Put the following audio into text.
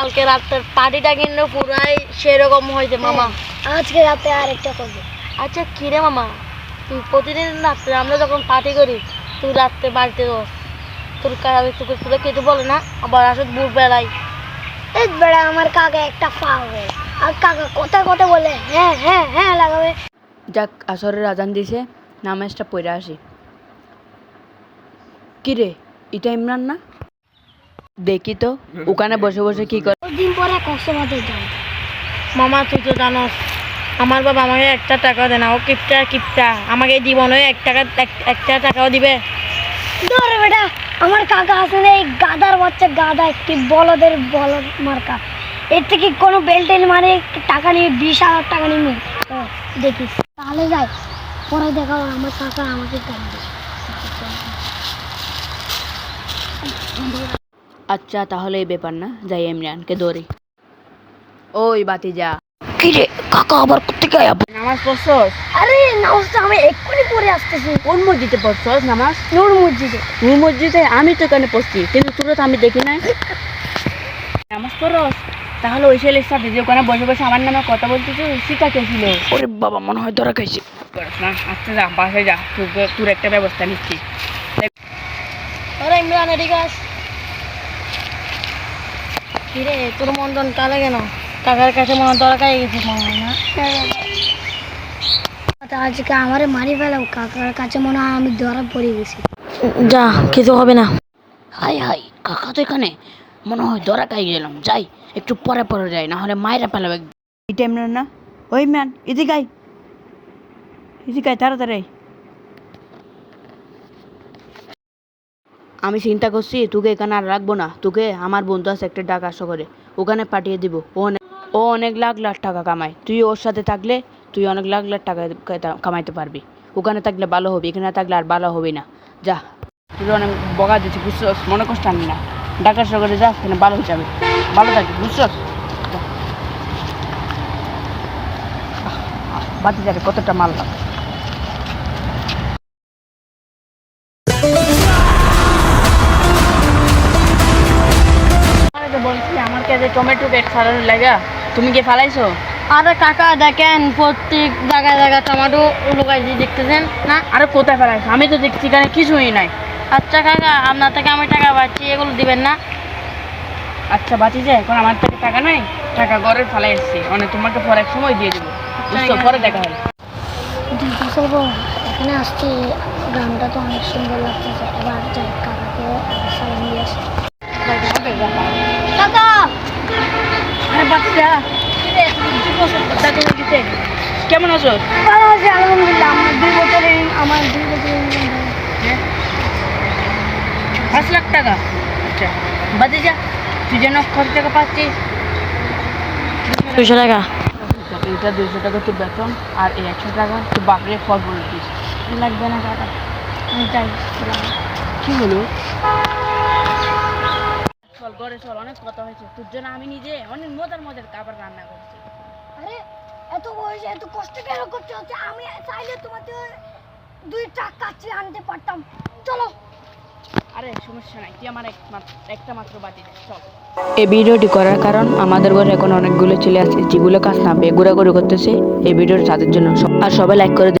কালকে রাতের পার্টিটা কিন্তু পুরাই সেরকম হয়েছে মামা। আজকে রাতে আরেকটা করব। আচ্ছা কিরে মামা? তুই প্রতিদিন রাত্রে আমরা যখন পার্টি করি তুই রাত্রে বাড়িতে যাস তোর কাজ তোকে তোরা কেটে বলে না আবার আসত বুট বেড়াই এই বেড়া আমার কাকা একটা পাগল। আর কাকা কথা কথা বলে হ্যাঁ হ্যাঁ হ্যাঁ লাগাবে। যাক আসরের আজান দিছে নামাজটা পড়ে আসি। কি রে এটা ইমরান না? দেখি তো ওখানে বসে বসে কি করে? দিন পরে কক্সবাজার যাই মামা তুই তো জানোস আমার বাবা আমাকে একটা টাকা দেয় না ও কিপটা কিপটা। আমাকে জীবনে এক টাকা একটা টাকাও দিবে। ধরে বেটা আমার কাকা আসলে এই গাদার বাচ্চা গাদা একটি বলদের বলদ মার্কা। এর থেকে কোনো বেল্টেল মানে টাকা নিয়ে বিশ হাজার টাকা নিয়ে দেখিস তাহলে যাই পরে দেখাও আমার কাকা আমাকে কাঁদবে আচ্ছা তাহলে এই ব্যাপার না। যাই ইমরানকে ধরি। ওই বাতি যা কিরে কাকা আবার কোথেকে নামাজ পড়ছস? আরে নামাজটা আমি এক্ষুনি পরে আসতেছি। কোন মসজিদে পড়ছস নামাজ? নূর মসজিদে। নূর মসজিদে? আমি তো এখানে পড়ছি কিন্তু তোরা তো আমি দেখি নাই। নামাজ পড়স তাহলে ওই ছেলের সাথে যে ওখানে বসে বসে আমার নামে কথা বলতেছে সেটা কে ছিল? ওরে বাবা মনে হয় ধরা খাইছি। না আচ্ছা যা বাসে যা তোর তোর একটা ব্যবস্থা নিচ্ছি। আরে ইমরান এদিকে আস। কিরে তোর মন্দন কালে কেন? কাকার কাছে মনে হয় দরকার গেছে মনে হয় না? আজকে আমারে মারি ফেলাও কাকার কাছে মনে হয় আমি ধরা পড়ে গেছি। যা কিছু হবে না। হাই হাই কাকা তো এখানে। মনে হয় ধরা খাই গেলাম যাই একটু পরে পরে যাই না হলে মায়েরা পেলাম এই টাইম না। ওই ম্যান এদিকে আয়। এদিকে আয় তাড়াতাড়ি আমি চিন্তা করছি, তোকে এখানে আর রাখব না। তোকে আমার বন্ধু আছে একটা ডাক আসো করে ওখানে পাঠিয়ে দিব। ও ও অনেক লাখ লাখ টাকা কামায়। তুই ওর সাথে থাকলে তুই অনেক লাখ লাখ টাকা কামাইতে পারবি। ওখানে থাকলে ভালো হবে, এখানে থাকলে আর ভালো হবে না। যা। তুই অনেক বকা দিচ্ছি, বুঝছস? মনে কষ্ট আনি না। ডাকার সকালে যা, এখানে ভালো হয়ে যাবে। ভালো থাকবি, বুঝছস? বাতি যাবে কতটা মাল লাগে টমেটো পেট ছাড়ানোর লাগা। তুমি কি ফালাইছো? আরে কাকা দেখেন প্রত্যেক জায়গায় জায়গায় টমেটো লুকাই দিয়ে দেখতেছেন না? আরে কোথায় ফেলাইছো? আমি তো দেখছি এখানে কিছুই নাই। আচ্ছা কাকা আপনার থেকে আমি টাকা পাচ্ছি এগুলো দিবেন না? আচ্ছা বাঁচি যায় এখন আমার থেকে টাকা নাই টাকা ঘরে ফেলাই এসছি মানে তোমাকে পরে এক সময় দিয়ে দেবো। বুঝছ? পরে দেখা হবে। এখানে আসছি। গ্রামটা তো অনেক সুন্দর লাগতেছে। এবার যাই কাকাকে সালাম দিয়ে আসি। কাকা হয়ে কেমন আছো? ভালো আছি আলহামদুলিল্লাহ। আমার দুই বছরের আমার দুই বছরের পাঁচ লাখ টাকা? আচ্ছা বাজে যা তুই যেন কত টাকা পাচ্ছিস? দুশো টাকা। এটা দুশো টাকা তোর বেতন আর এই একশো টাকা তোর বাপরে ফল বলে দিস। লাগবে না কাকা আমি চাই কি হলো? চল ঘরে চল অনেক কথা হয়েছে। তোর জন্য আমি নিজে অনেক মজার মজার খাবার রান্না করছি। আরে এত বয়সে এত কষ্ট কেন করতে হচ্ছে? আমি চাইলে তোমাকে দুই টাকা কাছে আনতে পারতাম। চলো। আরে সমস্যা নাই তুই আমার একটা মাত্র বাতি দে চল। এই ভিডিওটি করার কারণ আমাদের ঘরে এখন অনেকগুলো ছেলে আছে যেগুলো কাজ না পেয়ে ঘোরাঘুরি করতেছে। এই ভিডিওটা তাদের জন্য আর সবাই লাইক করে